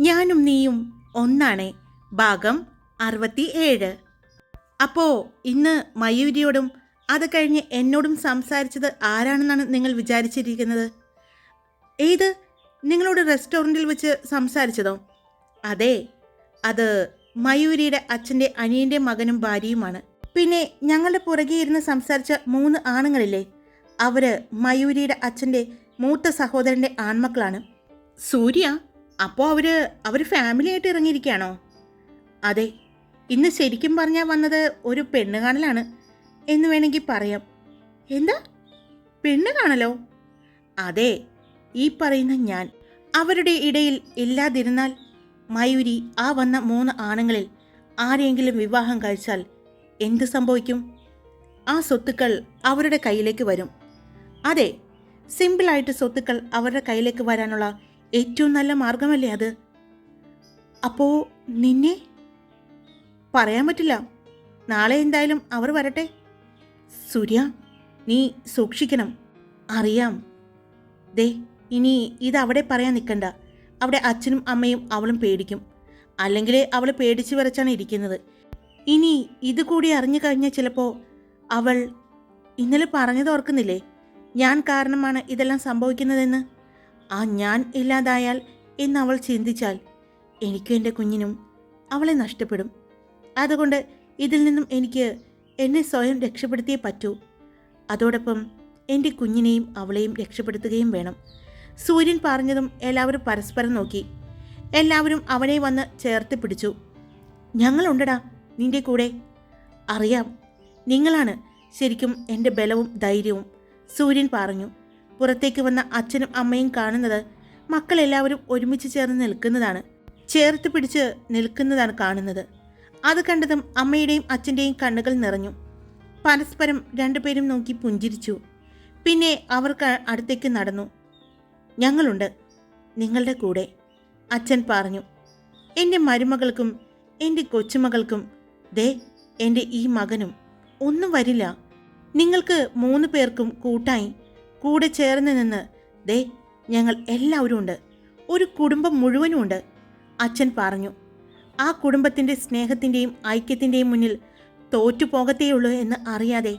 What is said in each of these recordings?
ഞാനും നീയും ഒന്നാണ്. ഭാഗം അറുപത്തി ഏഴ് അപ്പോ ഇന്ന് മയൂരിയോടും അത് കഴിഞ്ഞ് എന്നോടും സംസാരിച്ചത് ആരാണെന്നാണ് നിങ്ങൾ വിചാരിച്ചിരിക്കുന്നത്? ഏത്? നിങ്ങളോട് റെസ്റ്റോറന്റിൽ വെച്ച് സംസാരിച്ചതോ? അതെ അത് മയൂരിയുടെ അച്ഛന്റെ അനിയന്റെ മകനും ഭാര്യയുമാണ്. പിന്നെ ഞങ്ങളുടെ പുറകെ ഇരുന്ന് സംസാരിച്ച മൂന്ന് ആണുങ്ങളില്ലേ? അവർ മയൂരിയുടെ അച്ഛന്റെ മൂത്ത സഹോദരന്റെ ആൺമക്കളാണ്. സൂര്യ അപ്പോൾ അവർ ഫാമിലി ആയിട്ട് ഇറങ്ങിയിരിക്കുകയാണോ? അതെ ഇന്ന് ശരിക്കും പറഞ്ഞാൽ വന്നത് ഒരു പെണ്ണ് കാണലാണ് എന്ന് വേണമെങ്കിൽ പറയാം. എന്താ? പെണ്ണ് കാണലോ അതെ ഈ പറയുന്ന ഞാൻ. അവരുടെ ഇടയിൽ ഇല്ലാതിരുന്നാൽ മയൂരി ആ വന്ന മൂന്ന് ആണുങ്ങളിൽ ആരെങ്കിലും വിവാഹം കഴിച്ചാൽ എന്ത് സംഭവിക്കും? ആ സ്വത്തുക്കൾ അവരുടെ കയ്യിലേക്ക് വരും. അതെ സിമ്പിളായിട്ട് സ്വത്തുക്കൾ അവരുടെ കയ്യിലേക്ക് വരാനുള്ള ഏറ്റവും നല്ല മാർഗമല്ലേ അത്? അപ്പോ നിന്നെ? പറയാൻ പറ്റില്ല. നാളെ എന്തായാലും അവർ വരട്ടെ. സൂര്യ നീ സൂക്ഷിക്കണം. അറിയാം. ദേ ഇനി ഇത് അവിടെ പറയാൻ നിൽക്കണ്ട. അവിടെ അച്ഛനും അമ്മയും അവളും പേടിക്കും. അല്ലെങ്കിൽ അവൾ പേടിച്ചു വരച്ചാണ് ഇരിക്കുന്നത്. ഇനി ഇത് കൂടി അറിഞ്ഞു കഴിഞ്ഞാൽ ചിലപ്പോൾ അവൾ ഇന്നലെ പറഞ്ഞത് ഓർക്കുന്നില്ലേ? ഞാൻ കാരണമാണ് ഇതെല്ലാം സംഭവിക്കുന്നതെന്ന്? ആ ഞാൻ ഇല്ലാതായാൽ എന്ന് അവൾ ചിന്തിച്ചാൽ എനിക്കും എന്റെ കുഞ്ഞിനും അവളെ നഷ്ടപ്പെടും. അതുകൊണ്ട് ഇതിൽ നിന്നും എനിക്ക് എന്നെ സ്വയം രക്ഷപ്പെടുത്തിയേ പറ്റൂ. അതോടൊപ്പം എന്റെ കുഞ്ഞിനെയും അവളെയും രക്ഷപ്പെടുത്തുകയും വേണം. സൂര്യൻ പറഞ്ഞതും എല്ലാവരും പരസ്പരം നോക്കി. എല്ലാവരും അവനെ വന്ന് ചേർത്ത് പിടിച്ചു. ഞങ്ങളുണ്ടടാ നിന്റെ കൂടെ. അറിയാം നിങ്ങളാണ് ശരിക്കും എന്റെ ബലവും ധൈര്യവും സൂര്യൻ പറഞ്ഞു. പുറത്തേക്ക് വന്ന അച്ഛനും അമ്മയും കാണുന്നത് മക്കളെല്ലാവരും ഒരുമിച്ച് ചേർന്ന് നിൽക്കുന്നതാണ്. ചേർത്ത് പിടിച്ച് നിൽക്കുന്നതാണ് കാണുന്നത്. അത് കണ്ടതും അമ്മയുടെയും അച്ഛന്റെയും കണ്ണുകൾ നിറഞ്ഞു. പരസ്പരം രണ്ടുപേരും നോക്കി പുഞ്ചിരിച്ചു. പിന്നെ അവർക്ക് അടുത്തേക്ക് നടന്നു. ഞങ്ങളുണ്ട്. നിങ്ങളുടെ കൂടെ അച്ഛൻ പറഞ്ഞു. എന്റെ മരുമകൾക്കും എന്റെ കൊച്ചുമകൾക്കും ദേ എന്റെ ഈ മകനും ഒന്നും വരില്ല. നിങ്ങൾക്ക് മൂന്ന് പേർക്കും കൂട്ടായി. കൂടെ ചേർന്ന് നിന്ന് ദേ ഞങ്ങൾ എല്ലാവരും ഉണ്ട്. ഒരു കുടുംബം മുഴുവനും ഉണ്ട്. അച്ഛൻ പറഞ്ഞു ആ കുടുംബത്തിന്റെ സ്നേഹത്തിന്റെയും ഐക്യത്തിന്റെയും മുന്നിൽ തോറ്റുപോകത്തേയുള്ളൂ എന്ന് അറിയാതെ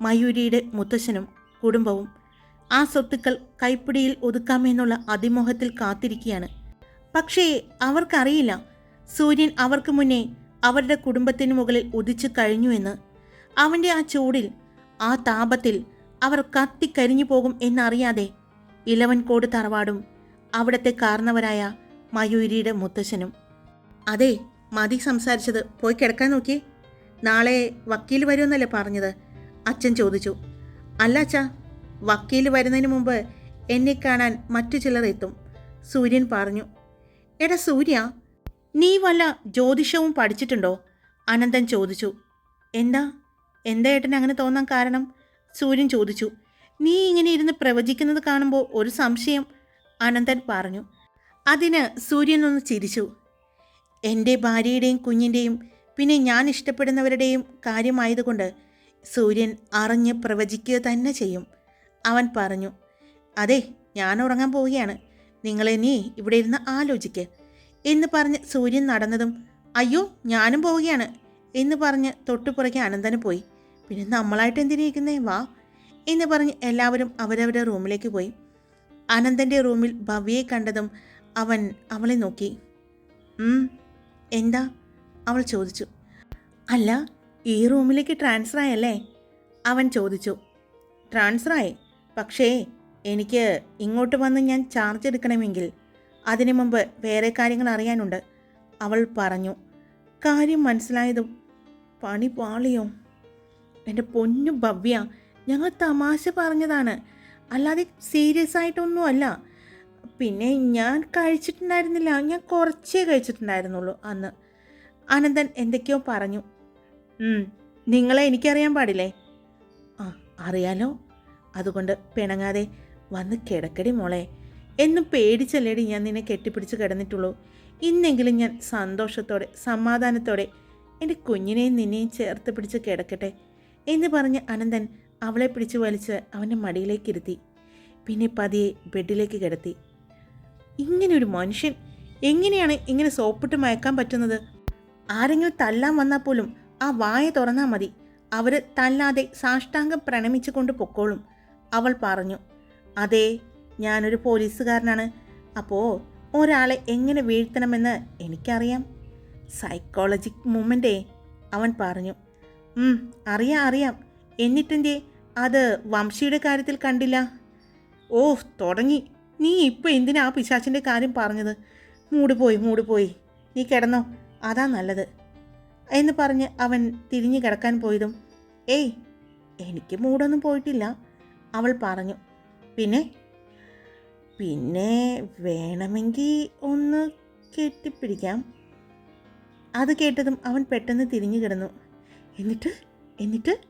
മയൂരിയുടെ മുത്തശ്ശനും കുടുംബവും ആ സ്വത്തുക്കൾ കൈപ്പിടിയിൽ ഒതുക്കാമെന്നുള്ള അതിമോഹത്തിൽ കാത്തിരിക്കുകയാണ്. പക്ഷേ അവർക്കറിയില്ല സൂര്യൻ അവർക്ക് മുന്നേ അവരുടെ കുടുംബത്തിന് മുകളിൽ ഉദിച്ചു കഴിഞ്ഞു എന്ന്. അവന്റെ ആ ചൂടിൽ ആ താപത്തിൽ അവർ കത്തിക്കരിഞ്ഞു പോകും എന്നറിയാതെ ഇലവൻകോട് തറവാടും അവിടത്തെ കാരണവരായ മയൂരിയുടെ മുത്തശ്ശനും. അതെ മതി സംസാരിച്ചത്. പോയി കിടക്കാൻ നോക്കി നാളെ വക്കീൽ വരുമെന്നല്ലേ പറഞ്ഞത്? അച്ഛൻ ചോദിച്ചു. അല്ല അച്ഛാ വക്കീൽ വരുന്നതിന് മുമ്പ് എന്നെ കാണാൻ മറ്റു ചിലർ എത്തും. സൂര്യൻ പറഞ്ഞു. എടാ സൂര്യ നീ വല്ല ജ്യോതിഷവും പഠിച്ചിട്ടുണ്ടോ? അനന്തൻ ചോദിച്ചു. എന്താ? എന്താ ഏട്ടൻ അങ്ങനെ തോന്നാൻ കാരണം? സൂര്യൻ ചോദിച്ചു നീ ഇങ്ങനെ ഇരുന്ന് പ്രവചിക്കുന്നത് കാണുമ്പോൾ ഒരു സംശയം അനന്തൻ പറഞ്ഞു. അതിന് സൂര്യൻ ഒന്ന് ചിരിച്ചു. എന്റെ ഭാര്യയുടെയും കുഞ്ഞിന്റെയും പിന്നെ ഞാൻ ഇഷ്ടപ്പെടുന്നവരുടെയും കാര്യമായതുകൊണ്ട് സൂര്യൻ അറിഞ്ഞ് പ്രവചിക്കുക തന്നെ ചെയ്യും അവൻ പറഞ്ഞു. അതെ ഞാൻ ഉറങ്ങാൻ പോവുകയാണ്. നിങ്ങളെ നീ ഇവിടെ ഇരുന്ന് ആലോചിക്ക് എന്ന് പറഞ്ഞ് സൂര്യൻ നടന്നതും അയ്യോ ഞാനും പോവുകയാണ് എന്ന് പറഞ്ഞ് തൊട്ടുപുറകെ അനന്തന് പോയി. പിന്നെ നമ്മളായിട്ട് എന്തിനിരിക്കുന്നേ വാ. എന്ന് പറഞ്ഞ് എല്ലാവരും അവരവരുടെ റൂമിലേക്ക് പോയി. അനന്തന്റെ റൂമിൽ ഭവ്യയെ കണ്ടതും അവൻ അവളെ നോക്കി. എന്താ? അവൾ ചോദിച്ചു. അല്ല ഈ റൂമിലേക്ക് ട്രാൻസ്ഫർ ആയല്ലേ? അവൻ ചോദിച്ചു. ട്രാൻസ്ഫർ ആയി. പക്ഷേ എനിക്ക് ഇങ്ങോട്ട് വന്ന് ഞാൻ ചാർജ് എടുക്കണമെങ്കിൽ അതിനു മുമ്പ് വേറെ കാര്യങ്ങൾ അറിയാനുണ്ട്. അവൾ പറഞ്ഞു. കാര്യം മനസ്സിലായതും പണി പാളിയോ. എന്റെ പൊന്നു ഭവ്യ ഞങ്ങൾ തമാശ പറഞ്ഞതാണ്. അല്ലാതെ സീരിയസ് ആയിട്ടൊന്നും അല്ല പിന്നെ ഞാൻ കഴിച്ചിട്ടുണ്ടായിരുന്നില്ല. ഞാൻ കുറച്ചേ കഴിച്ചിട്ടുണ്ടായിരുന്നുള്ളൂ അന്ന്. അനന്തൻ എന്തൊക്കെയോ പറഞ്ഞു. "ഉം, നിങ്ങളെ എനിക്കറിയാൻ പാടില്ലേ? ആ അറിയാലോ. അതുകൊണ്ട് പിണങ്ങാതെ വന്ന് കിടക്കടി മോളെ. എന്നും പേടിച്ചല്ലേടി ഞാൻ നിന്നെ കെട്ടിപ്പിടിച്ച് കിടന്നിട്ടുള്ളൂ. ഇന്നെങ്കിലും ഞാൻ സന്തോഷത്തോടെ സമാധാനത്തോടെ എന്റെ കുഞ്ഞിനെയും നിന്നെയും ചേർത്ത് പിടിച്ച് കിടക്കട്ടെ. എന്ന് പറഞ്ഞ് അനന്തൻ അവളെ പിടിച്ചു വലിച്ച് അവന്റെ മടിയിലേക്ക് ഇരുത്തി. പിന്നെ പതിയെ ബെഡിലേക്ക് കിടത്തി. ഇങ്ങനൊരു മനുഷ്യൻ എങ്ങനെയാണ് ഇങ്ങനെ സോപ്പിട്ട് മയക്കാൻ പറ്റുന്നത്? ആരെങ്കിലും തല്ലാൻ വന്നാൽ പോലും ആ വായ തുറന്നാൽ മതി. അവർ തല്ലാതെ സാഷ്ടാംഗം പ്രണമിച്ചു കൊണ്ട് പൊക്കോളും അവൾ പറഞ്ഞു. അതെ ഞാനൊരു പോലീസുകാരനാണ്. അപ്പോൾ ഒരാളെ എങ്ങനെ വീഴ്ത്തണമെന്ന് എനിക്കറിയാം. സൈക്കോളജിക് മൂമെന്റേ അവൻ പറഞ്ഞു. "ഉം, അറിയാം അറിയാം. എന്നിട്ടെന്തേ? അത് വംശിയുടെ കാര്യത്തിൽ കണ്ടില്ല. ഓ തുടങ്ങി. നീ ഇപ്പോൾ എന്തിനാ ആ പിശാച്ചിന്റെ കാര്യം പറഞ്ഞത്? മൂടിപ്പോയി മൂടിപ്പോയി മൂട് പോയി നീ കിടന്നോ. അതാ നല്ലത്. എന്ന് പറഞ്ഞ് അവൻ തിരിഞ്ഞു കിടക്കാൻ പോയതും ഏയ് എനിക്ക് മൂടൊന്നും പോയിട്ടില്ല അവൾ പറഞ്ഞു. പിന്നെ? പിന്നെ വേണമെങ്കിൽ ഒന്ന് കെട്ടിപ്പിടിക്കാം. അത് കേട്ടതും അവൻ പെട്ടെന്ന് തിരിഞ്ഞു കിടന്നു. എന്നിട്ട്? എന്നിട്ട്?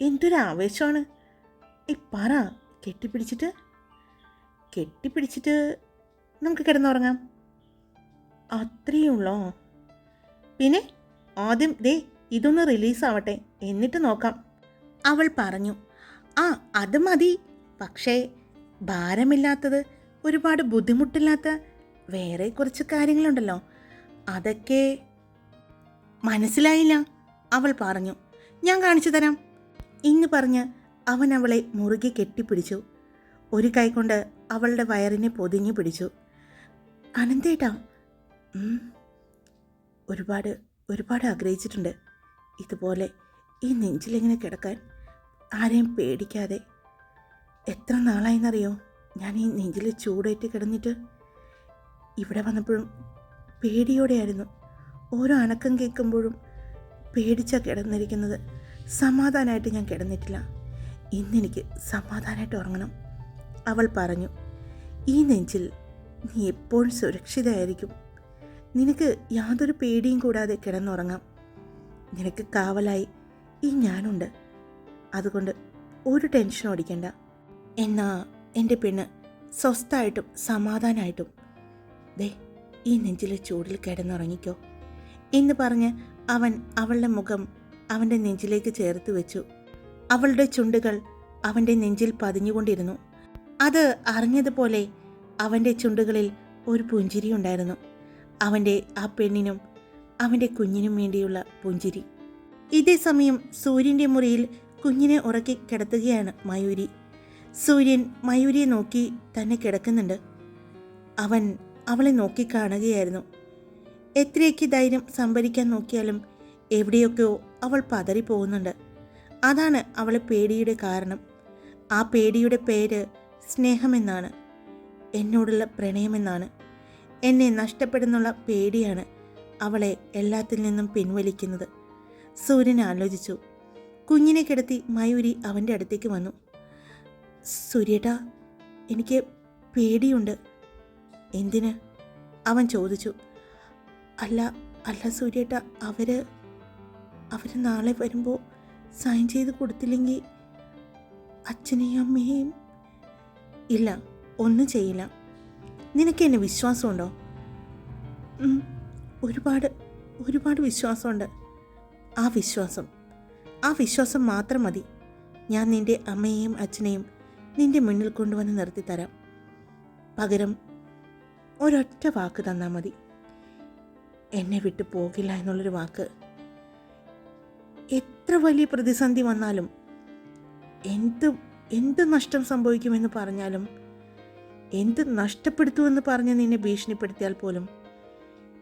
എന്തൊരു ആവേശമാണ്. ഈ പറ കെട്ടിപ്പിടിച്ചിട്ട്. കെട്ടിപ്പിടിച്ചിട്ട് നമുക്ക് കിടന്നുറങ്ങാം. അത്രയേ ഉള്ളോ പിന്നെ ആദ്യം ദേ ഇതൊന്ന് റിലീസാവട്ടെ എന്നിട്ട് നോക്കാം. അവൾ പറഞ്ഞു ആ അത് മതി. പക്ഷേ ഭാരമില്ലാത്തത് ഒരുപാട് ബുദ്ധിമുട്ടില്ലാത്ത വേറെ കുറച്ച് കാര്യങ്ങളുണ്ടല്ലോ. അതൊക്കെ മനസ്സിലായില്ല. അവൾ പറഞ്ഞു ഞാൻ കാണിച്ചു തരാം. ഇന്ന് പറഞ്ഞ് അവൻ അവളെ മുറുകെ കെട്ടിപ്പിടിച്ചു. ഒരു കൈകൊണ്ട് അവളുടെ വയറിനെ പൊതിഞ്ഞു പിടിച്ചു. അനന്തേട്ടാ. ഒരുപാട് ഒരുപാട് ആഗ്രഹിച്ചിട്ടുണ്ട്. ഇതുപോലെ ഈ നെഞ്ചിലിങ്ങനെ കിടക്കാൻ ആരെയും പേടിക്കാതെ. എത്ര നാളായെന്നറിയോ? ഞാൻ ഈ നെഞ്ചിൽ ചൂടേറ്റ് കിടന്നിട്ട് ഇവിടെ വന്നപ്പോഴും പേടിയോടെയായിരുന്നു. ഓരോ അനക്കം കേൾക്കുമ്പോഴും പേടിച്ചാണ് കിടന്നിരിക്കുന്നത്. സമാധാനമായിട്ട് ഞാൻ കിടന്നിട്ടില്ല. ഇന്നെനിക്ക് സമാധാനമായിട്ട് ഉറങ്ങണം. അവൾ പറഞ്ഞു ഈ നെഞ്ചിൽ നീ എപ്പോഴും സുരക്ഷിതയായിരിക്കും? നിനക്ക് യാതൊരു പേടിയും കൂടാതെ കിടന്നുറങ്ങാം. നിനക്ക് കാവലായി. ഈ ഞാനുണ്ട്. അതുകൊണ്ട് ഒരു ടെൻഷനും അടിക്കണ്ട. എന്നാ എന്റെ പെണ്ണ് സ്വസ്ഥമായിട്ടും സമാധാനമായിട്ടും ദേ ഈ നെഞ്ചിലെ ചൂടിൽ കിടന്നുറങ്ങിക്കോ എന്ന് പറഞ്ഞ് അവൻ അവളുടെ മുഖം അവന്റെ നെഞ്ചിലേക്ക് ചേർത്ത് വെച്ചു. അവളുടെ ചുണ്ടുകൾ അവന്റെ നെഞ്ചിൽ പതിഞ്ഞുകൊണ്ടിരുന്നു. അത് അറിഞ്ഞതുപോലെ അവന്റെ ചുണ്ടുകളിൽ ഒരു പുഞ്ചിരി ഉണ്ടായിരുന്നു. അവന്റെ ആ പെണ്ണിനും അവന്റെ കുഞ്ഞിനും വേണ്ടിയുള്ള പുഞ്ചിരി. ഇതേ സമയം സൂര്യന്റെ മുറിയിൽ കുഞ്ഞിനെ ഉറക്കി കിടത്തുകയാണ് മയൂരി. സൂര്യൻ മയൂരിയെ നോക്കി തന്നെ കിടക്കുന്നുണ്ട്. അവൻ അവളെ നോക്കി കാണുകയായിരുന്നു. എത്രയൊക്കെ ധൈര്യം സംഭരിക്കാൻ നോക്കിയാലും എവിടെയൊക്കെയോ അവൾ പതറി പോകുന്നുണ്ട് അതാണ് അവളെ പേടിയുടെ കാരണം. ആ പേടിയുടെ പേര് സ്നേഹമെന്നാണ്. എന്നോടുള്ള പ്രണയമെന്നാണ്. എന്നെ നഷ്ടപ്പെടുന്നുള്ള പേടിയാണ് അവളെ എല്ലാത്തിൽ നിന്നും പിൻവലിക്കുന്നത്. സൂര്യൻ ആലോചിച്ചു. കുഞ്ഞിനെ കിടത്തി മയൂരി അവന്റെ അടുത്തേക്ക് വന്നു. സൂര്യേട്ടാ എനിക്ക് പേടിയുണ്ട്. എന്തിന്? അവൻ ചോദിച്ചു. അല്ല അല്ല സൂര്യേട്ട അവർ അവർ നാളെ വരുമ്പോൾ സൈൻ ചെയ്ത് കൊടുത്തില്ലെങ്കിൽ അച്ഛനെയും അമ്മയെയും? ഇല്ല ഒന്നും ചെയ്യില്ല. നിനക്ക് എന്നെ വിശ്വാസമുണ്ടോ? ഒരുപാട് ഒരുപാട് വിശ്വാസമുണ്ട്. ആ വിശ്വാസം ആ വിശ്വാസം മാത്രം മതി. ഞാൻ നിന്റെ അമ്മയെയും അച്ഛനെയും നിന്റെ മുന്നിൽ കൊണ്ടുവന്ന് നിർത്തി തരാം പകരം ഒരൊറ്റ വാക്ക് തന്നാൽ മതി. എന്നെ വിട്ടു പോകില്ല എന്നുള്ളൊരു വാക്ക്. എത്ര വലിയ പ്രതിസന്ധി വന്നാലും എന്ത് എന്ത് നഷ്ടം സംഭവിക്കുമെന്ന് പറഞ്ഞാലും എന്ത് നഷ്ടപ്പെടുത്തുമെന്ന് പറഞ്ഞ് നിന്നെ ഭീഷണിപ്പെടുത്തിയാൽ പോലും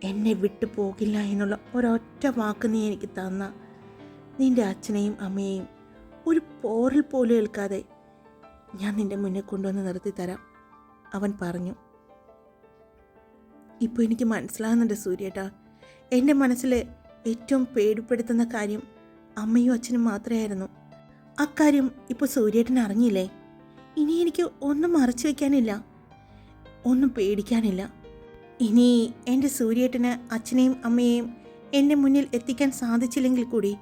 എന്നെ വിട്ടു പോകില്ല എന്നുള്ള ഒരൊറ്റ വാക്ക് നീ എനിക്ക് തന്ന നിന്റെ അച്ഛനെയും അമ്മയെയും ഒരു പോറിൽ പോലും ഏൽക്കാതെ ഞാൻ നിന്റെ മുന്നിൽ കൊണ്ടുവന്ന് നിർത്തി തരാം അവൻ പറഞ്ഞു. ഇപ്പോൾ എനിക്ക് മനസ്സിലാകുന്നുണ്ട് സൂര്യേട്ടാ. എന്റെ മനസ്സിൽ ഏറ്റവും പേടിപ്പെടുത്തുന്ന കാര്യം അമ്മയും അച്ഛനും മാത്രമായിരുന്നു അക്കാര്യം ഇപ്പോൾ സൂര്യേട്ടൻ അറിഞ്ഞില്ലേ? ഇനി എനിക്ക് ഒന്നും മറച്ചു വയ്ക്കാനില്ല ഒന്നും പേടിക്കാനില്ല. ഇനി എന്റെ സൂര്യേട്ടന് അച്ഛനെയും അമ്മയെയും എന്റെ മുന്നിൽ എത്തിക്കാൻ സാധിച്ചില്ലെങ്കിൽ കൂടി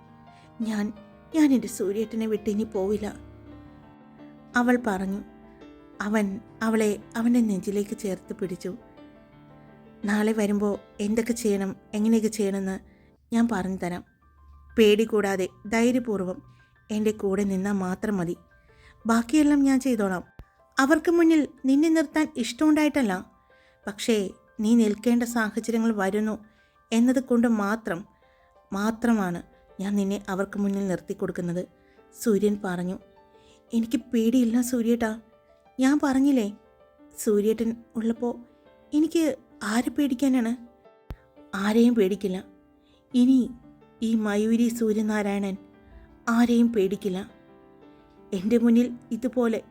ഞാൻ ഞാൻ എന്റെ സൂര്യേട്ടനെ വിട്ട് ഇനി പോവില്ല. അവൾ പറഞ്ഞു. അവൻ അവളെ അവന്റെ നെഞ്ചിലേക്ക് ചേർത്ത് പിടിച്ചു. നാളെ വരുമ്പോൾ എന്തൊക്കെ ചെയ്യണം എങ്ങനെയൊക്കെ ചെയ്യണമെന്ന് ഞാൻ പറഞ്ഞു തരാം. പേടി കൂടാതെ ധൈര്യപൂർവം എന്റെ കൂടെ നിന്നാൽ മാത്രം മതി. ബാക്കിയെല്ലാം ഞാൻ ചെയ്തോളാം. അവർക്ക് മുന്നിൽ നിന്നെ നിർത്താൻ ഇഷ്ടമുണ്ടായിട്ടല്ല. പക്ഷേ നീ നിൽക്കേണ്ട സാഹചര്യങ്ങൾ വരുന്നു എന്നത് കൊണ്ട് മാത്രം മാത്രമാണ് ഞാൻ നിന്നെ അവർക്ക് മുന്നിൽ നിർത്തി കൊടുക്കുന്നത്. സൂര്യൻ പറഞ്ഞു എനിക്ക് പേടിയില്ല സൂര്യേട്ടാ. ഞാൻ പറഞ്ഞില്ലേ സൂര്യേട്ടൻ ഉള്ളപ്പോൾ എനിക്ക് ആരെ പേടിക്കാനാണ്? ആരെയും പേടിക്കില്ല. ഇനി ഈ മയൂരി സൂര്യനാരായണൻ ആരെയും പേടിക്കില്ല. എന്റെ മുന്നിൽ ഇതുപോലെ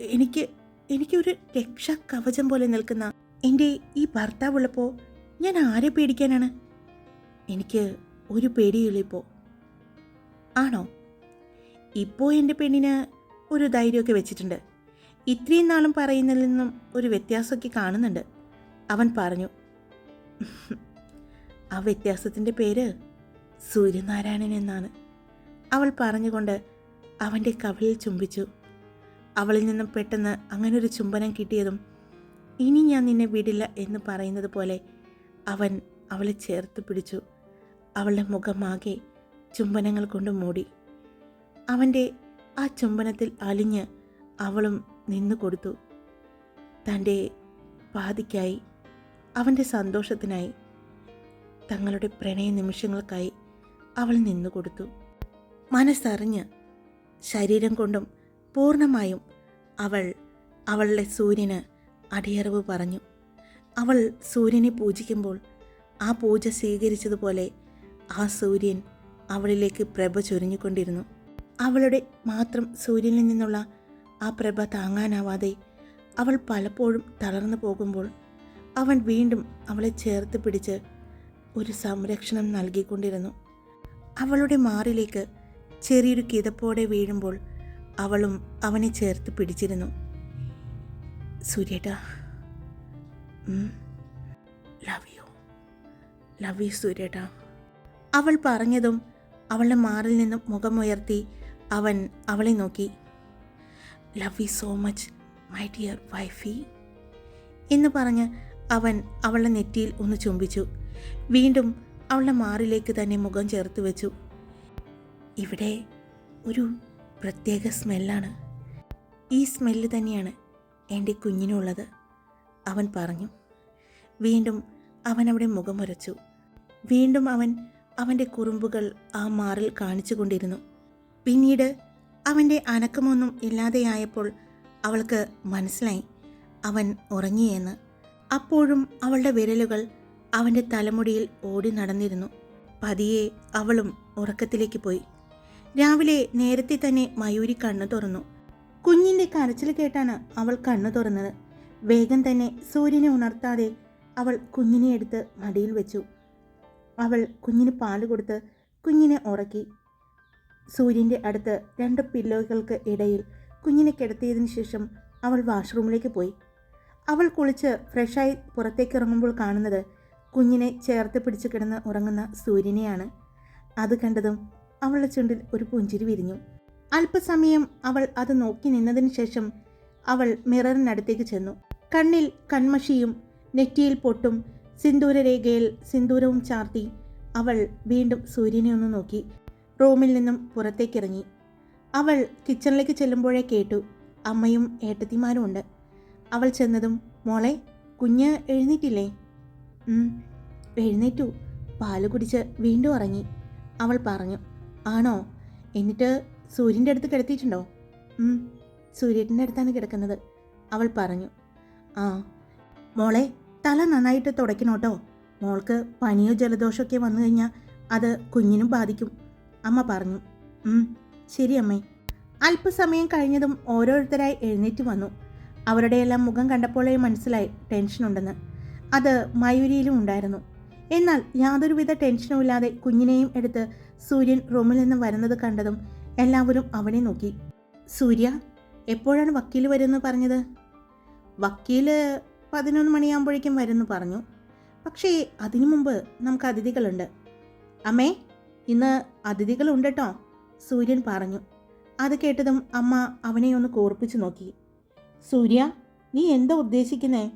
എനിക്ക് എനിക്കൊരു രക്ഷാ കവചം പോലെ നിൽക്കുന്ന എന്റെ ഈ ഭർത്താവ് ഉള്ളപ്പോൾ ഞാൻ ആരെ പേടിക്കാനാണ്? എനിക്ക് ഒരു പേടിയില്ല ഇപ്പോൾ ആണോ? ഇപ്പോൾ എന്റെ പെണ്ണിന് ഒരു ധൈര്യമൊക്കെ വെച്ചിട്ടുണ്ട്. ഇത്രയും നാളും പറയുന്നതിൽ നിന്നും ഒരു വ്യത്യാസമൊക്കെ കാണുന്നുണ്ട്. അവൻ പറഞ്ഞു ആ വ്യത്യാസത്തിന്റെ പേര് സൂര്യനാരായണൻ എന്നാണ്. അവൾ പറഞ്ഞുകൊണ്ട് അവന്റെ കവിളിൽ ചുംബിച്ചു. അവളിൽ നിന്നും പെട്ടെന്ന് അങ്ങനൊരു ചുംബനം കിട്ടിയതും ഇനി ഞാൻ നിന്നെ വിടില്ല എന്ന് പറയുന്നത് പോലെ അവൻ അവളെ ചേർത്ത് പിടിച്ചു. അവളുടെ മുഖമാകെ ചുംബനങ്ങൾ കൊണ്ട് മൂടി. അവന്റെ ആ ചുംബനത്തിൽ അലിഞ്ഞ് അവളും നിന്നു കൊടുത്തു. തന്റെ പാതിക്കായി അവന്റെ സന്തോഷത്തിനായി തങ്ങളുടെ പ്രണയ നിമിഷങ്ങൾക്കായി അവൾ നിന്നുകൊടുത്തു മനസ്സറിഞ്ഞ് ശരീരം കൊണ്ടും പൂർണമായും അവൾ അവളുടെ സൂര്യന് അടിയറവ് പറഞ്ഞു. അവൾ സൂര്യനെ പൂജിക്കുമ്പോൾ ആ പൂജ സ്വീകരിച്ചതുപോലെ ആ സൂര്യൻ അവളിലേക്ക് പ്രഭ ചൊരിഞ്ഞുകൊണ്ടിരുന്നു. അവളുടെ മാത്രം സൂര്യനിൽ നിന്നുള്ള ആ പ്രഭ താങ്ങാനാവാതെ അവൾ പലപ്പോഴും തളർന്നു പോകുമ്പോൾ അവൻ വീണ്ടും അവളെ ചേർത്ത് പിടിച്ച് ഒരു സംരക്ഷണം നൽകിക്കൊണ്ടിരുന്നു. അവളുടെ മാറിലേക്ക് ചെറിയൊരു കിതപ്പോടെ വീഴുമ്പോൾ അവളും അവനെ ചേർത്ത് പിടിച്ചിരുന്നു. സൂര്യേട്ടാ ലവ് യു ലവ് യു സൂര്യേട്ടാ. അവൾ പറഞ്ഞതും അവളുടെ മാറിൽ നിന്നും മുഖമുയർത്തി അവൻ അവളെ നോക്കി. Love you so much my dear wifey എന്ന് പറഞ്ഞ് അവൻ അവളുടെ നെറ്റിയിൽ ഒന്ന് ചുംബിച്ചു. വീണ്ടും അവളുടെ മാറിലേക്ക് തന്നെ മുഖം ചേർത്ത് വെച്ചു. ഇവിടെ ഒരു പ്രത്യേക സ്മെല്ലാണ്. ഈ സ്മെല്ല് തന്നെയാണ് എന്റെ കുഞ്ഞിനുള്ളത് അവൻ പറഞ്ഞു. വീണ്ടും അവൻ അവിടെ മുഖം ഉരച്ചു വീണ്ടും അവൻ അവന്റെ കുറുമ്പുകൾ ആ മാറിൽ കാണിച്ചു കൊണ്ടിരുന്നു. പിന്നീട് അവന്റെ അനക്കമൊന്നും ഇല്ലാതെയായപ്പോൾ അവൾക്ക് മനസ്സിലായി. അവൻ ഉറങ്ങിയെന്ന്. അപ്പോഴും അവളുടെ വിരലുകൾ അവന്റെ തലമുടിയിൽ ഓടി നടന്നിരുന്നു. പതിയെ അവളും ഉറക്കത്തിലേക്ക് പോയി. രാവിലെ നേരത്തെ തന്നെ മയൂരി കണ്ണു തുറന്നു. കുഞ്ഞിന്റെ കരച്ചിൽ കേട്ടാണ് അവൾ കണ്ണു തുറന്നത്. വേഗം തന്നെ സൂര്യനെ ഉണർത്താതെ അവൾ കുഞ്ഞിനെ എടുത്ത് മടിയിൽ വെച്ചു. അവൾ കുഞ്ഞിന് പാൽ കൊടുത്ത് കുഞ്ഞിനെ ഉറക്കി. സൂര്യന്റെ അടുത്ത് രണ്ട് പില്ലോകൾക്ക് ഇടയിൽ കുഞ്ഞിനെ കിടത്തിയതിനു ശേഷം അവൾ വാഷ്റൂമിലേക്ക് പോയി. അവൾ കുളിച്ച് ഫ്രഷായി പുറത്തേക്ക് ഇറങ്ങുമ്പോൾ കാണുന്നത് കുഞ്ഞിനെ ചേർത്ത് പിടിച്ച് കിടന്ന് ഉറങ്ങുന്ന സൂര്യനെയാണ്. അത് കണ്ടതും അവളുടെ ചുണ്ടിൽ ഒരു പുഞ്ചിരി വിരിഞ്ഞു. അല്പസമയം അവൾ അത് നോക്കി നിന്നതിന് ശേഷം അവൾ മിററിനടുത്തേക്ക് ചെന്നു. കണ്ണിൽ കൺമഷിയും നെറ്റിയിൽ പൊട്ടും സിന്ദൂര രേഖയിൽ സിന്ദൂരവും ചാർത്തി അവൾ വീണ്ടും സൂര്യനെ ഒന്ന് നോക്കി. റൂമിൽ നിന്നും പുറത്തേക്കിറങ്ങി. അവൾ കിച്ചണിലേക്ക് ചെല്ലുമ്പോഴേ കേട്ടു അമ്മയും ഏട്ടത്തിമാരും ഉണ്ട്. അവൾ ചെന്നതും മോളെ കുഞ്ഞ് എഴുന്നേറ്റില്ലേ? "ഉം, എഴുന്നേറ്റു. പാൽ കുടിച്ച് വീണ്ടും ഉറങ്ങി. അവൾ പറഞ്ഞു ആണോ? എന്നിട്ട് സൂര്യന്റെ അടുത്ത് കിടത്തിയിട്ടുണ്ടോ? "ഉം, സൂര്യന്റെ അടുത്താണ് കിടക്കുന്നത്. അവൾ പറഞ്ഞു ആ മോളെ തല നന്നായിട്ട് തുടയ്ക്കണോട്ടോ. മോൾക്ക് പനിയോ ജലദോഷമൊക്കെ വന്നു കഴിഞ്ഞാൽ അത് കുഞ്ഞിനും ബാധിക്കും. അമ്മ പറഞ്ഞു "ഉം, ശരി അമ്മേ. അല്പസമയം കഴിഞ്ഞതും ഓരോരുത്തരായി എഴുന്നേറ്റ് വന്നു. അവരുടെയെല്ലാം മുഖം കണ്ടപ്പോഴേ മനസ്സിലായി ടെൻഷനുണ്ടെന്ന്. അത് മയൂരിയിലും ഉണ്ടായിരുന്നു. എന്നാൽ യാതൊരുവിധ ടെൻഷനും ഇല്ലാതെ കുഞ്ഞിനെയും എടുത്ത് സൂര്യൻ റൂമിൽ നിന്ന് വരുന്നത് കണ്ടതും എല്ലാവരും അവനെ നോക്കി. സൂര്യ എപ്പോഴാണ് വക്കീൽ വരുമെന്ന് പറഞ്ഞത്? വക്കീൽ പതിനൊന്ന് മണിയാകുമ്പോഴേക്കും വരുമെന്ന് പറഞ്ഞു. പക്ഷേ അതിനു മുമ്പ് നമുക്ക് അതിഥികളുണ്ട്. അമ്മേ ഇന്ന് അതിഥികളുണ്ട് കേട്ടോ സൂര്യൻ പറഞ്ഞു. അത് കേട്ടതും അമ്മ അവനെ ഒന്ന് കോർപ്പിച്ചു നോക്കി. സൂര്യ നീ എന്താ ഉദ്ദേശിക്കുന്നേ?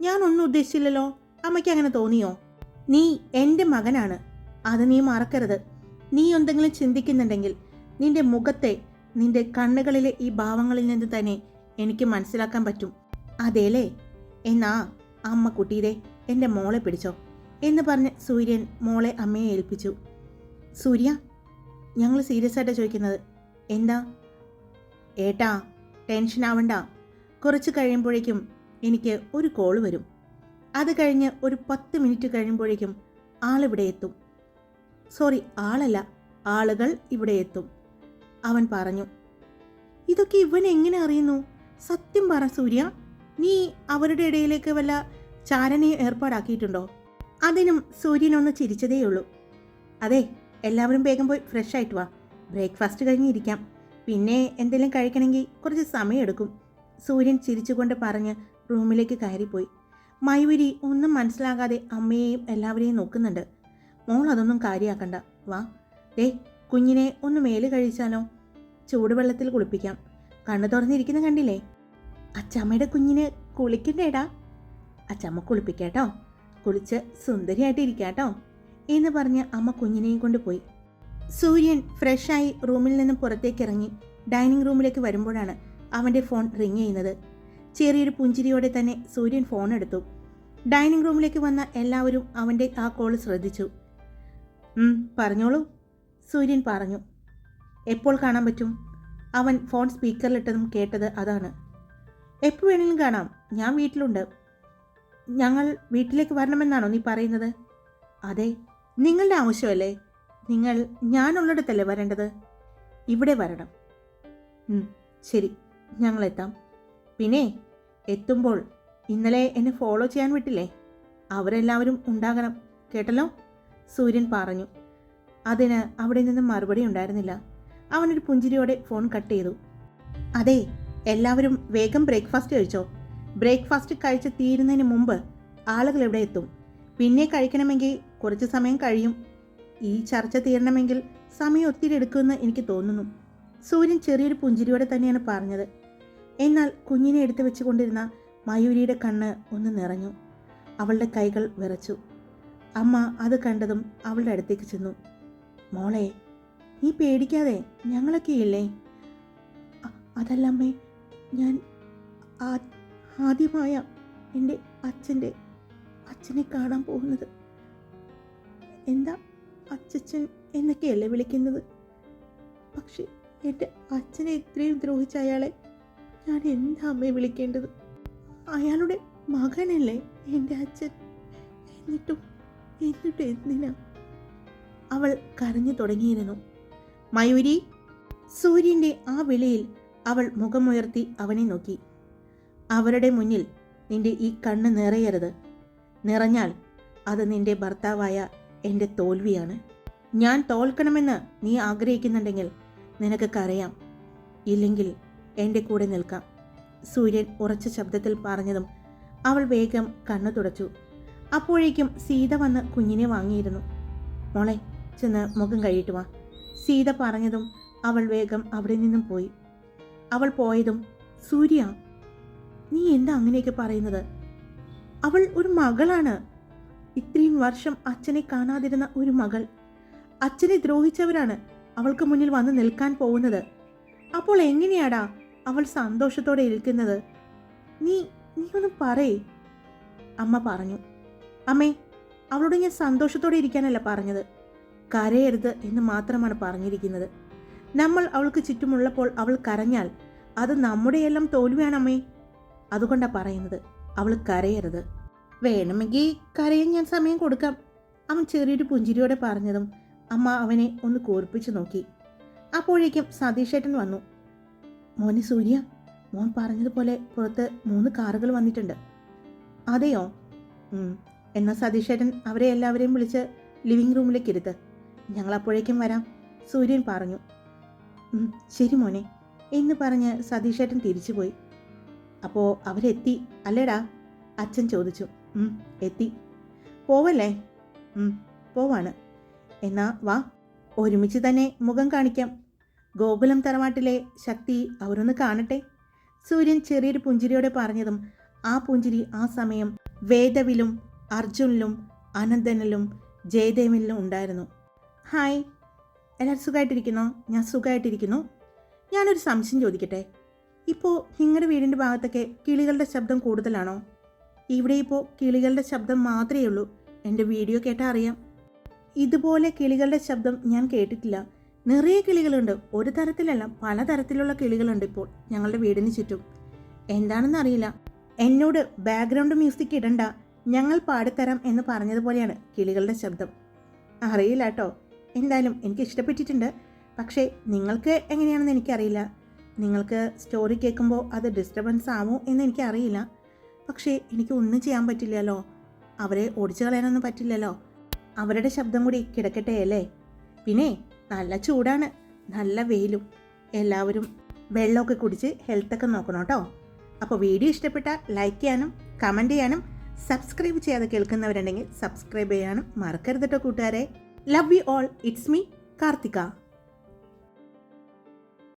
ഞാനൊന്നും ഉദ്ദേശിച്ചില്ലല്ലോ. അമ്മയ്ക്ക് അങ്ങനെ തോന്നിയോ? നീ എന്റെ മകനാണ്. അത് നീ മറക്കരുത്. നീ എന്തെങ്കിലും ചിന്തിക്കുന്നുണ്ടെങ്കിൽ നിന്റെ മുഖത്തെ നിന്റെ കണ്ണുകളിലെ ഈ ഭാവങ്ങളിൽ നിന്ന് തന്നെ എനിക്ക് മനസ്സിലാക്കാൻ പറ്റും. അതേലേ? എന്നാ അമ്മ കുട്ടിയിടെ എന്റെ മോളെ പിടിച്ചോ എന്ന് പറഞ്ഞ് സൂര്യൻ മോളെ അമ്മയെ ഏൽപ്പിച്ചു. സൂര്യ ഞങ്ങൾ സീരിയസ് ആയിട്ടാണ് ചോദിക്കുന്നത്. എന്താ? ഏട്ടാ ടെൻഷൻ ആവണ്ട കുറച്ച് കഴിയുമ്പോഴേക്കും എനിക്ക് ഒരു കോൾ വരും. അത് കഴിഞ്ഞ് ഒരു പത്ത് മിനിറ്റ് കഴിയുമ്പോഴേക്കും ആളിവിടെ എത്തും. സോറി ആളല്ല ആളുകൾ ഇവിടെ എത്തും. അവൻ പറഞ്ഞു ഇതൊക്കെ ഇവൻ എങ്ങനെ അറിയുന്നു? സത്യം പറ സൂര്യ. നീ അവരുടെ ഇടയിലേക്ക് വല്ല ചാരനെ ഏർപ്പാടാക്കിയിട്ടുണ്ടോ? അതിനും സൂര്യനൊന്ന് ചിരിച്ചതേയുള്ളൂ അതെ എല്ലാവരും വേഗം പോയി ഫ്രഷ് ആയിട്ട് വാ. ബ്രേക്ക്ഫാസ്റ്റ് കഴിഞ്ഞിരിക്കാം. പിന്നെ എന്തെങ്കിലും കഴിക്കണമെങ്കിൽ കുറച്ച് സമയമെടുക്കും. സൂര്യൻ ചിരിച്ചുകൊണ്ട് പറഞ്ഞ് റൂമിലേക്ക് കയറിപ്പോയി. മയൂരി ഒന്നും മനസ്സിലാകാതെ അമ്മയെയും എല്ലാവരെയും നോക്കുന്നുണ്ട്. മോൾ അതൊന്നും കാര്യമാക്കണ്ട വാ. ദേ കുഞ്ഞിനെ ഒന്ന് മേൽ കഴിച്ചാലോ? ചൂടുവെള്ളത്തിൽ കുളിപ്പിക്കാം. കണ്ണു തുറന്നിരിക്കുന്ന കണ്ടില്ലേ? അച്ചമ്മയുടെ കുഞ്ഞിന് കുളിക്കണ്ടേടാ. അച്ചമ്മ കുളിപ്പിക്കാട്ടോ. കുളിച്ച് സുന്ദരിയായിട്ടിരിക്കാട്ടോ എന്ന് പറഞ്ഞ് അമ്മ കുഞ്ഞിനെയും കൊണ്ട് പോയി. സൂര്യൻ ഫ്രഷായി റൂമിൽ നിന്ന് പുറത്തേക്ക് ഇറങ്ങി ഡൈനിങ് റൂമിലേക്ക് വരുമ്പോഴാണ് അവന്റെ ഫോൺ റിങ് ചെയ്യുന്നത്. ചെറിയൊരു പുഞ്ചിരിയോടെ തന്നെ സൂര്യൻ ഫോൺ എടുത്തു. ഡൈനിങ് റൂമിലേക്ക് വന്ന എല്ലാവരും അവന്റെ ആ കോൾ ശ്രദ്ധിച്ചു. "ഉം, പറഞ്ഞോളൂ. സൂര്യൻ പറഞ്ഞു. എപ്പോൾ കാണാൻ പറ്റും? അവൻ ഫോൺ സ്പീക്കറിലിട്ടതും കേട്ടത് അതാണ്. എപ്പോൾ വേണമെങ്കിലും കാണാം. ഞാൻ വീട്ടിലുണ്ട്. ഞങ്ങൾ വീട്ടിലേക്ക് വരണമെന്നാണോ നീ പറയുന്നത്? അതെ. നിങ്ങളുടെ ആവശ്യമല്ലേ? നിങ്ങൾ ഞാനുള്ളിടത്തല്ലേ വരേണ്ടത്? ഇവിടെ വരണം. ശരി. ഞങ്ങളെത്താം. പിന്നെ എത്തുമ്പോൾ ഇന്നലെ എന്നെ ഫോളോ ചെയ്യാൻ വിട്ടില്ലേ? അവരെല്ലാവരും ഉണ്ടാകണം. കേട്ടല്ലോ? സൂര്യൻ പറഞ്ഞു. അതിന് അവിടെ നിന്ന് മറുപടി ഉണ്ടായിരുന്നില്ല. അവനൊരു പുഞ്ചിരിയോടെ ഫോൺ കട്ട് ചെയ്തു. അതെ എല്ലാവരും വേഗം ബ്രേക്ക്ഫാസ്റ്റ് കഴിച്ചോ? ബ്രേക്ക്ഫാസ്റ്റ് കഴിച്ച് തീരുന്നതിന് മുമ്പ് ആളുകൾ ഇവിടെ എത്തും. പിന്നെ കഴിക്കണമെങ്കിൽ കുറച്ച് സമയം കഴിയും. ഈ ചർച്ച തീരണമെങ്കിൽ സമയം ഒത്തിരി എടുക്കുമെന്ന് എനിക്ക് തോന്നുന്നു. സൂര്യൻ ചെറിയൊരു പുഞ്ചിരിയോടെ തന്നെയാണ് പറഞ്ഞത് എന്നാൽ കുഞ്ഞിനെ എടുത്തു വെച്ചുകൊണ്ടിരുന്ന മയൂരിയുടെ കണ്ണ് ഒന്ന് നിറഞ്ഞു. അവളുടെ കൈകൾ വിറച്ചു. അമ്മ അത് കണ്ടതും അവളുടെ അടുത്തേക്ക് ചെന്നു. മോളെ നീ പേടിക്കാതെ ഞങ്ങളൊക്കെ ഇല്ലേ? അതല്ല അമ്മേ ഞാൻ ആദ്യമായ എന്റെ അച്ഛന്റെ അച്ഛനെ കാണാൻ പോകുന്നത്. എന്താ അച്ഛൻ എന്നൊക്കെയല്ലേ വിളിക്കുന്നത്? പക്ഷെ എന്റെ അച്ഛനെ ഇത്രയും ദ്രോഹിച്ച അയാളെ ഞാൻ എന്താ അമ്മയെ വിളിക്കേണ്ടത്? അയാളുടെ മകനല്ലേ എന്റെ അച്ഛൻ? എന്നിട്ടും എന്നിട്ട് എന്തിനാ? അവൾ കരഞ്ഞു തുടങ്ങിയിരുന്നു. മയൂരി സൂര്യന്റെ ആ വിളിയിൽ അവൾ മുഖമുയർത്തി അവനെ നോക്കി. അവരുടെ മുന്നിൽ നിന്റെ ഈ കണ്ണ് നിറയരുത്. നിറഞ്ഞാൽ അത് നിന്റെ ഭർത്താവായ എന്റെ തോൽവിയാണ്. ഞാൻ തോൽക്കണമെന്ന് നീ ആഗ്രഹിക്കുന്നുണ്ടെങ്കിൽ നിനക്ക് കരയാം ഇല്ലെങ്കിൽ എന്റെ കൂടെ നിൽക്കാം. സൂര്യൻ ഉറച്ച ശബ്ദത്തിൽ പറഞ്ഞതും അവൾ വേഗം കണ്ണു തുടച്ചു. അപ്പോഴേക്കും സീത വന്ന് കുഞ്ഞിനെ വാങ്ങിയിരുന്നു. മോളെ ചെന്ന് മുഖം കഴിയിട്ട് വാ. സീത പറഞ്ഞതും അവൾ വേഗം അവിടെ നിന്നും പോയി. അവൾ പോയതും സൂര്യ നീ എന്താ അങ്ങനെയൊക്കെ പറയുന്നത്? അവൾ ഒരു മകളാണ്. ഇത്രയും വർഷം അച്ഛനെ കാണാതിരുന്ന ഒരു മകൾ. അച്ഛനെ ദ്രോഹിച്ചവരാണ്. അവൾക്ക് മുന്നിൽ വന്ന് നിൽക്കാൻ പോകുന്നത്. അപ്പോൾ എങ്ങനെയാടാ അവൾ സന്തോഷത്തോടെ ഇരിക്കുന്നത്? നീ നീ ഒന്ന് പറയേ. അമ്മ പറഞ്ഞു. അമ്മേ അവളോട് ഞാൻ സന്തോഷത്തോടെ ഇരിക്കാനല്ല പറഞ്ഞത്. കരയരുത് എന്ന് മാത്രമാണ് പറഞ്ഞിരിക്കുന്നത്. നമ്മൾ അവൾക്ക് ചുറ്റുമുള്ളപ്പോൾ അവൾ കരഞ്ഞാൽ അത് നമ്മുടെയെല്ലാം തോൽവിയാണ് അമ്മേ അതുകൊണ്ടാണ് പറയുന്നത്. അവൾ കരയരുത്. വേണമെങ്കിൽ കരയാൻ ഞാൻ സമയം കൊടുക്കാം. അവൻ ചെറിയൊരു പുഞ്ചിരിയോടെ പറഞ്ഞതും അമ്മ അവനെ ഒന്ന് കൂർപ്പിച്ചു നോക്കി. അപ്പോഴേക്കും സതീഷേട്ടൻ വന്നു. മോനെ സൂര്യ മോൻ പറഞ്ഞതുപോലെ പുറത്ത് മൂന്ന് കാറുകൾ വന്നിട്ടുണ്ട്. അതെയോ. എന്നാൽ സതീഷേട്ടൻ അവരെ എല്ലാവരെയും വിളിച്ച് ലിവിംഗ് റൂമിലേക്ക് ഇരുത്ത്. ഞങ്ങൾ അപ്പോഴേക്കും വരാം സൂര്യൻ പറഞ്ഞു. ശരി മോനെ എന്ന് പറഞ്ഞ് സതീഷേട്ടൻ തിരിച്ചുപോയി അപ്പോൾ അവരെത്തി അല്ലേടാ? അച്ഛൻ ചോദിച്ചു. എത്തി. പോവല്ലേ? "ഉം, പോവാണ്. എന്നാ വാ ഒരുമിച്ച് തന്നെ മുഖം കാണിക്കാം. ഗോകുലം തറവാട്ടിലെ ശക്തി അവരൊന്ന് കാണട്ടെ. സൂര്യൻ ചെറിയൊരു പുഞ്ചിരിയോടെ പറഞ്ഞതും ആ പുഞ്ചിരി ആ സമയം വേദവിലും അർജുനിലും അനന്തനിലും ജയദേവനിലും ഉണ്ടായിരുന്നു. ഹായ് എല്ലാവരും സുഖമായിട്ടിരിക്കുന്നോ ഞാൻ സുഖമായിട്ടിരിക്കുന്നു ഞാനൊരു സംശയം ചോദിക്കട്ടെ. ഇപ്പോൾ നിങ്ങളുടെ വീടിന്റെ ഭാഗത്തൊക്കെ കിളികളുടെ ശബ്ദം കൂടുതലാണോ? ഇവിടെ ഇപ്പോൾ കിളികളുടെ ശബ്ദം മാത്രമേ ഉള്ളൂ. എന്റെ വീഡിയോ കേട്ടാൽ അറിയാം. ഇതുപോലെ കിളികളുടെ ശബ്ദം ഞാൻ കേട്ടിട്ടില്ല. നിറയെ കിളികളുണ്ട്. ഒരു തരത്തിലല്ല പല തരത്തിലുള്ള കിളികളുണ്ട് ഇപ്പോൾ ഞങ്ങളുടെ വീടിന് ചുറ്റും. എന്താണെന്ന് അറിയില്ല. എന്നോട് ബാക്ക്ഗ്രൗണ്ട് മ്യൂസിക് ഇടണ്ട. ഞങ്ങൾ പാടിത്തരാം എന്ന് പറഞ്ഞതുപോലെയാണ് കിളികളുടെ ശബ്ദം. അറിയില്ല കേട്ടോ. എന്തായാലും എനിക്ക് ഇഷ്ടപ്പെട്ടിട്ടുണ്ട്. പക്ഷേ നിങ്ങൾക്ക് എങ്ങനെയാണെന്ന് എനിക്കറിയില്ല. നിങ്ങൾക്ക് സ്റ്റോറി കേൾക്കുമ്പോൾ അത് ഡിസ്റ്റർബൻസ് ആവോ എന്ന് എനിക്കറിയില്ല. പക്ഷേ എനിക്ക് ഒന്നും ചെയ്യാൻ പറ്റില്ലല്ലോ. അവരെ ഓടിച്ചു കളയാനൊന്നും പറ്റില്ലല്ലോ. അവരുടെ ശബ്ദം കൂടി കിടക്കട്ടെ അല്ലേ? പിന്നെ നല്ല ചൂടാണ് നല്ല വെയിലും. എല്ലാവരും വെള്ളമൊക്കെ കുടിച്ച് ഹെൽത്തൊക്കെ നോക്കണം കേട്ടോ. അപ്പോൾ വീഡിയോ ഇഷ്ടപ്പെട്ടാൽ ലൈക്ക് ചെയ്യാനും കമന്റ് ചെയ്യാനും സബ്സ്ക്രൈബ് ചെയ്യാതെ കേൾക്കുന്നവരുണ്ടെങ്കിൽ സബ്സ്ക്രൈബ് ചെയ്യാനും മറക്കരുത് കേട്ടോ കൂട്ടുകാരെ. Love you all it's me Karthika.